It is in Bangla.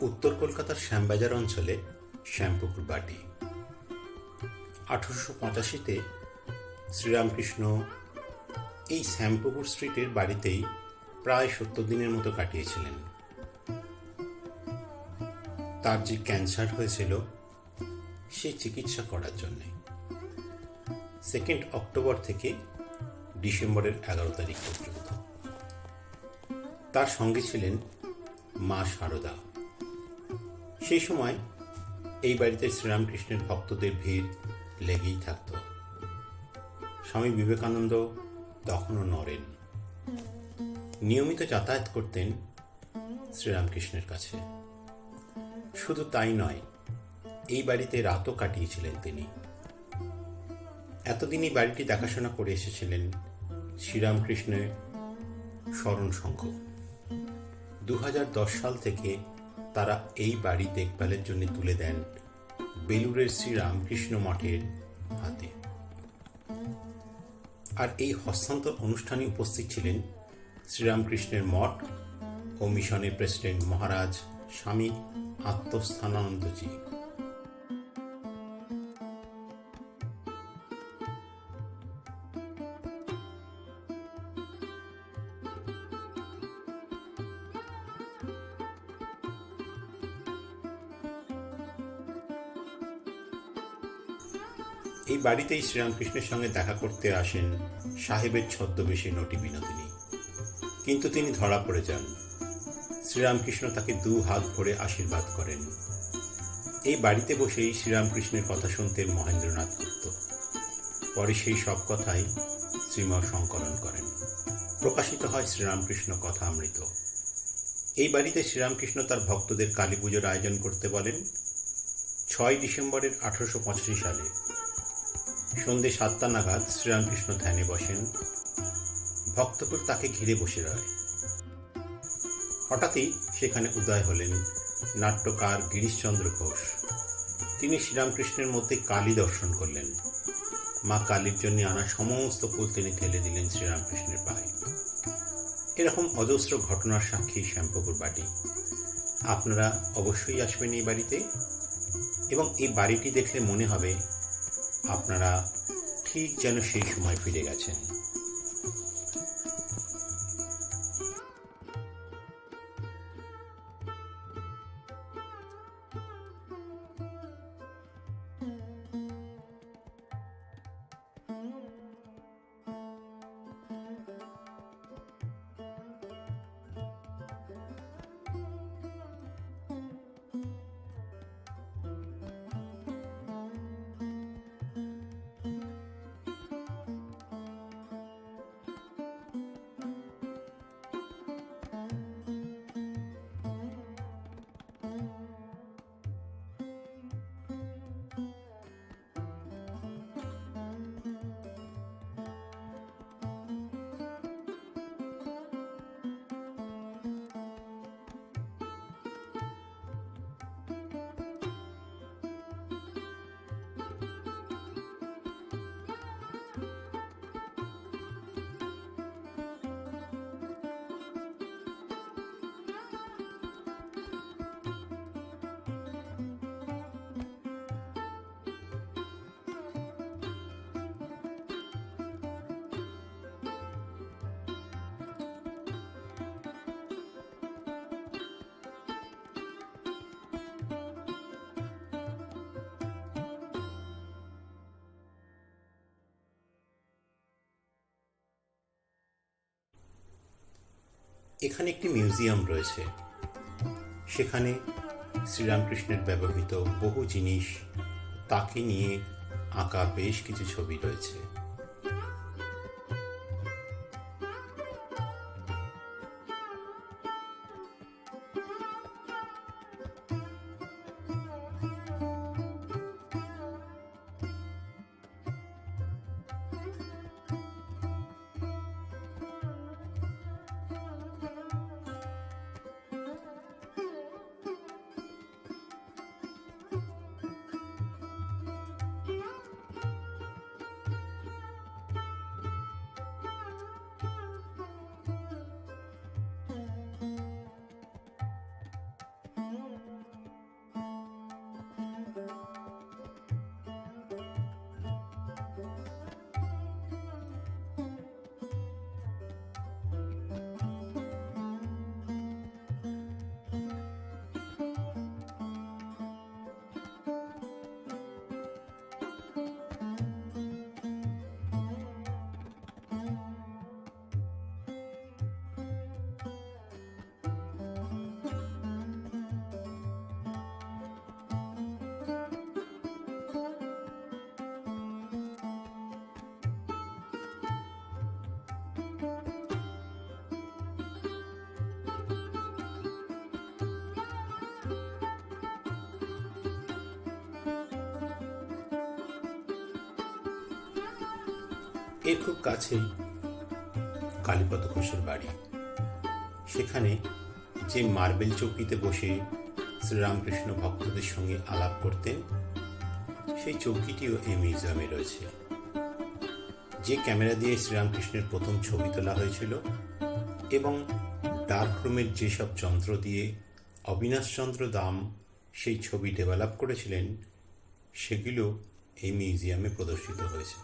উত্তর কলকাতার শ্যামবাজার অঞ্চলে শ্যামপুকুর বাটি। আঠারোশো পঁচাশিতে শ্রীরামকৃষ্ণ এই শ্যামপুকুর স্ট্রিটের বাড়িতেই প্রায় সত্তর দিনের মতো কাটিয়েছিলেন। তার যে ক্যান্সার হয়েছিল, সে চিকিৎসা করার জন্যে। সেকেন্ড অক্টোবর থেকে ডিসেম্বরের এগারো তারিখ পর্যন্ত। তার সঙ্গে ছিলেন মা শারদা সেই সময় এই বাড়িতে শ্রীরামকৃষ্ণের ভক্তদের ভিড় লেগেই থাকত। স্বামী বিবেকানন্দ তখনও নড়েন। নিয়মিত যাতায়াত করতেন শ্রীরামকৃষ্ণের কাছে। শুধু তাই নয়, এই বাড়িতে রাতও কাটিয়েছিলেন তিনি। এতদিন এই বাড়িটি দেখাশোনা করে এসেছিলেন শ্রীরামকৃষ্ণের স্মরণ সংঘ দু হাজার দশ সাল থেকে তারা এই বাড়ি দেখভালের জন্য তুলে দেন বেলুরের শ্রীরামকৃষ্ণ মঠের হাতে। আর এই হস্তান্তর অনুষ্ঠানে উপস্থিত ছিলেন শ্রীরামকৃষ্ণের মঠ ও মিশনের প্রেসিডেন্ট মহারাজ স্বামী আত্মস্থানানন্দজি। এই বাড়িতেই শ্রীরামকৃষ্ণের সঙ্গে দেখা করতে আসেন সাহেবের ছদ্মবেশী নটি বিনোদিনী। কিন্তু তিনি ধরা পড়ে যান। শ্রীরামকৃষ্ণ তাকে দু হাত ভরে আশীর্বাদ করেন। এই বাড়িতে বসেই শ্রীরামকৃষ্ণের কথা শুনতেন মহেন্দ্রনাথ গুপ্ত। পরে সেই সব কথাই শ্রীম সংকলন করেন। প্রকাশিত হয় শ্রীরামকৃষ্ণ কথা অমৃত এই বাড়িতে শ্রীরামকৃষ্ণ তার ভক্তদের কালী পুজোর আয়োজন করতে বলেন। ছয় ডিসেম্বরের আঠারোশো পঁচাশি সালে সন্ধে সাতটা নাগাদ শ্রীরামকৃষ্ণ ধ্যানে বসেন। ভক্তপুর তাকে ঘিরে বসে রয়। হঠাৎই সেখানে উদয় হলেন নাট্যকার গিরিশচন্দ্র ঘোষ। তিনি শ্রীরামকৃষ্ণের মধ্যে কালী দর্শন করলেন। মা কালীর জন্য আনা সমস্ত ফুল তিনি ঠেলে দিলেন শ্রীরামকৃষ্ণের পায়ে। এরকম অজস্র ঘটনার সাক্ষী শ্যামপুকুর বাড়ি আপনারা অবশ্যই আসবেন এই বাড়িতে। এবং এই বাড়িটি দেখলে মনে হবে আপনারা ঠিক যেন সেই সময় ফিরে গেছেন। এখানে একটি মিউজিয়াম রয়েছে। সেখানে শ্রীরামকৃষ্ণের ব্যবহৃত বহু জিনিস তাকে নিয়ে আঁকা বেশ কিছু ছবি রয়েছে। এর খুব কাছেই কালীপদ ঘোষের বাড়ি। সেখানে যে মার্বেল চৌকিতে বসে শ্রীরামকৃষ্ণ ভক্তদের সঙ্গে আলাপ করতেন, সেই চৌকিটিও এই মিউজিয়ামে রয়েছে। যে ক্যামেরা দিয়ে শ্রীরামকৃষ্ণের প্রথম ছবি তোলা হয়েছিল এবং ডার্ক রুমের যেসব যন্ত্র দিয়ে অবিনাশচন্দ্র দাম সেই ছবি ডেভেলপ করেছিলেন, সেগুলো এই মিউজিয়ামে প্রদর্শিত হয়েছে।